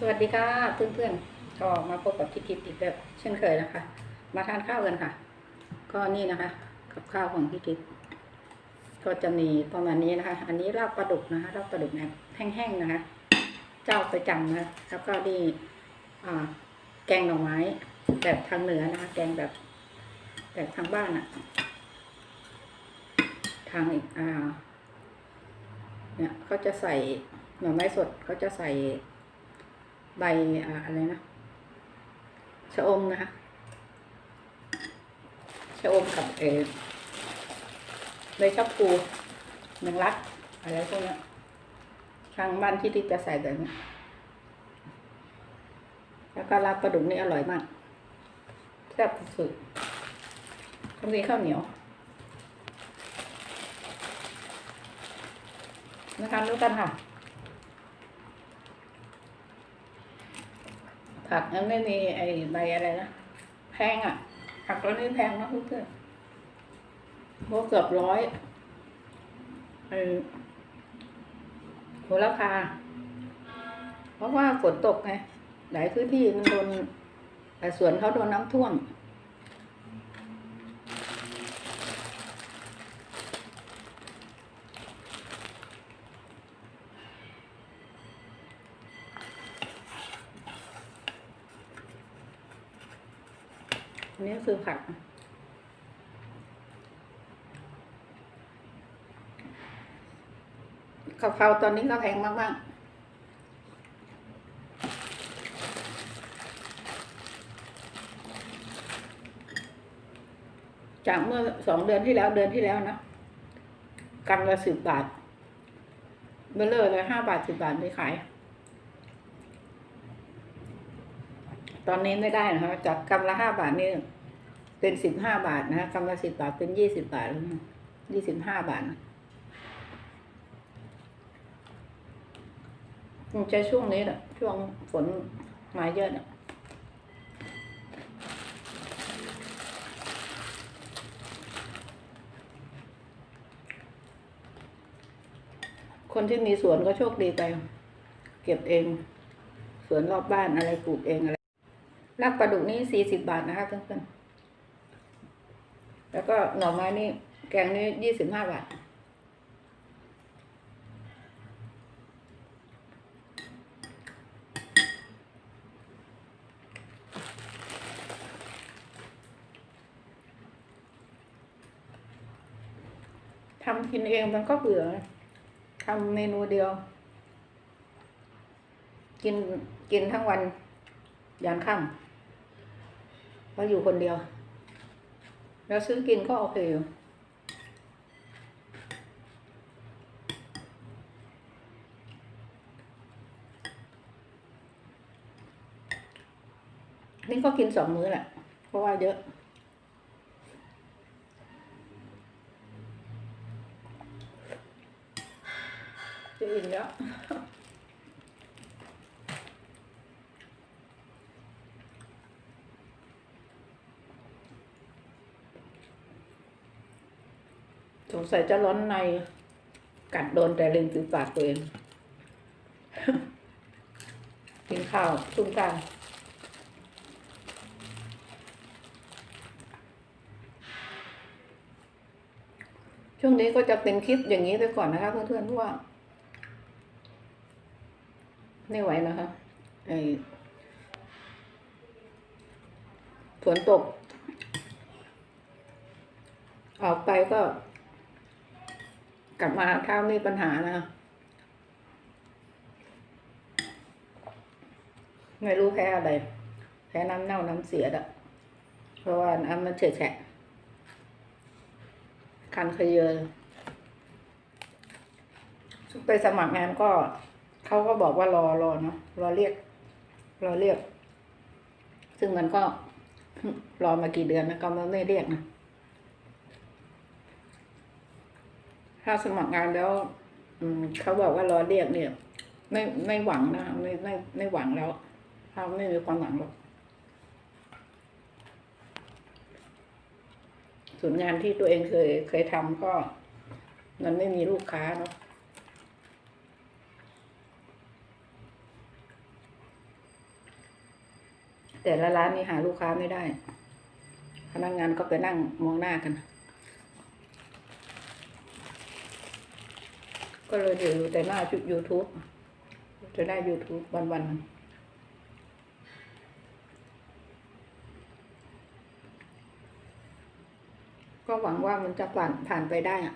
สวัสดีค่ะเพื่อนๆ ก็มาพบกับทิพย์อีกแบบเช่นเคยนะคะ มาทานข้าวกันค่ะ ก็นี่นะคะ กับข้าวของพี่ทิพย์ก็จะมีประมาณนี้นะคะ อันนี้ลาบปลาดุกนะคะลาบปลาดุกแบบแห้งๆนะคะ เจ้าประจำนะแล้วก็นี่อ่าแกงหน่อไม้ แบบทางเหนือนะคะ แกงแบบแบบทางบ้านอะทางอีกอ่าเนี่ยเขาจะใส่หน่อไม้สดเขาจะใส่ ใบอะไรนะชะอมนะคะชะอมกับเอใบชะพูแมงลักอะไรพวกนี้ทางบ้านที่ที่จะใส่แบบนี้แล้วก็ลาบปลาดุกนี่อร่อยมากแซ่บสุดๆต้องมีข้าวเหนียวมาทานด้กันค่ะ ผักนั้นไม่มีไอ้ใบอะไรนะแพงอะ ผักตัวนี้แพงนะเพื่อนๆโลเกือบร้อยไอ้โหราคา เพราะว่าฝนตกไงหลายพื้นที่มันโดนแต่สวนเขาโดนน้ำท่วม อั นี้คือผัก กะเพราตอนนี้ก็แพงมาก ๆจากเมื่อสองเดือนที่แล้วเดือนที่แล้วนะกำละสิบบาทเบลเลอร์เลยห้าบาทสิบบาทไม่ขาย ตอนนี้ไม่ได้นะคะจากกำละห้าบาทนี่ เป็นสิบห้าบาทนะกำละสิบบาทเป็นยี่สิบบาทแล้วยี่สิบห้าบาทนะคงจะช่วงนี้แหละช่วงฝนมาเยอะนะคนที่มีสวนก็โชคดีไป เก็บเอง สวนรอบบ้านอะไรปลูกเองอะไรลาบปลาดุกนี่สี่สิบบาทนะคะเพื่อนๆ แล้วก็หน่อไม้นี่แกงนี่ยี่สิบห้าบาท ทำกินเองมันก็เบื่อ ทำเมนูเดียว กินกินทั้งวันยันค่ำเพราะอยู่คนเดียว แล้วซื้อกินก็โอเคอยู่นี่ก็กินสองมื้อแหละ เพราะว่าเยอะ จะอิ่มแล้ว ส งสัยจะร้อนใน กัดโดนแต่ริมฝีปากตัวเอง กินข้าวชุ่มกลางช่วงนี้ก็จะเป็นคลิปอย่างนี้ไปก่อนนะคะ เพื่อนๆเพราะว่าไม่ไหวนะคะไอฝนตก ออกไปก็ กลับมาถ้ามีปัญหานะ ไม่รู้แพ้อะไร แพ้น้ำเน่าน้ำเสียดะเพราะว่าน้ำมันเฉะแฉะคันขยเยอไปสมัครงานก็เขาก็บอกว่ารอรอเนาะรอเรียก รอเรียก ซึ่งมันก็รอมากี่เดือนนะก็ไม่เรียกนะ ถ้าสมัครงานแล้ว อืมเขาบอกว่ารอเรียกเนี่ยไม่ไม่หวังนะไม่ไม่ไม่หวังแล้วเขาไม่มีความหวังหรอกส่วนงานที่ตัวเองเคยเคยทำก็ มันไม่มีลูกค้าเนาะแต่ละร้านนี่หาลูกค้าไม่ได้ พนักงานก็ไปนั่งมองหน้ากัน ก็เลยเดี๋ยู่แต่หน้าชุดยูทูบจะได้ YouTube วันวันก็หวังว่ามันจะผ่านผ่านไปได้อะ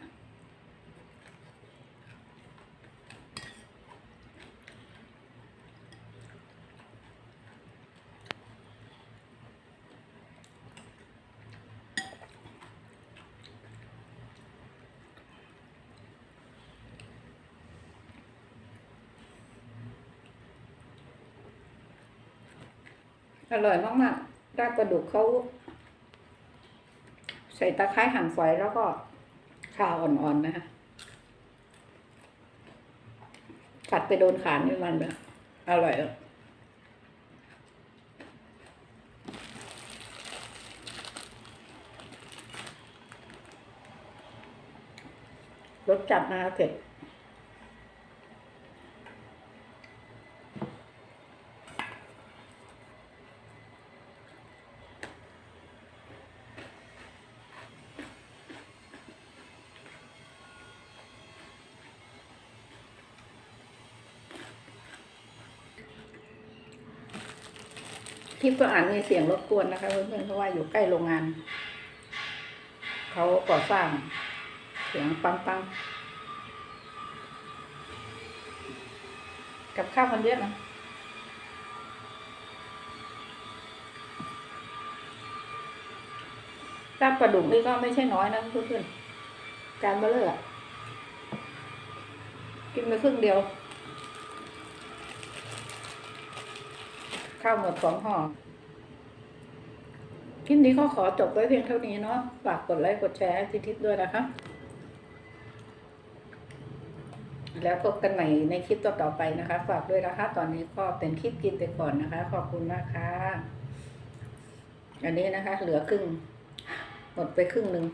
อร่อยมากๆด้านปลาดุกเขาใส่ตะไคร้หั่นฝอยแล้วก็ข่าอ่อนๆนะคะกัดไปโดนขานนี่มันแบบอร่อยอะรสจัดนะคะเผ็ด คลิปก็อ่านมีเสียงรบกวนนะคะเพื่อนๆเพราะว่าอยู่ใกล้โรงงาน เขาก่อสร้างเสียงปังปังๆกับข้าวมันเยอะนะลาบปลาดุกนี่ก็ไม่ใช่น้อยนะเพื่อนๆการเบลเลอร์อะกินไปครึ่งเดียว ข้าวหมดสองห่อคลิปนี้ก็ขอจบไว้เพียงเท่านี้เนาะฝากกดไลค์กดแชร์ทิทิศด้วยนะคะ แล้วพบกันใหม่ในคลิปต่อๆไปนะคะ ฝากด้วยนะคะ ตอนนี้ก็เป็นคลิปกินไปก่อนนะคะ ขอบคุณมากค่ะ อันนี้นะคะ เหลือครึ่ง หมดไปครึ่งหนึ่ง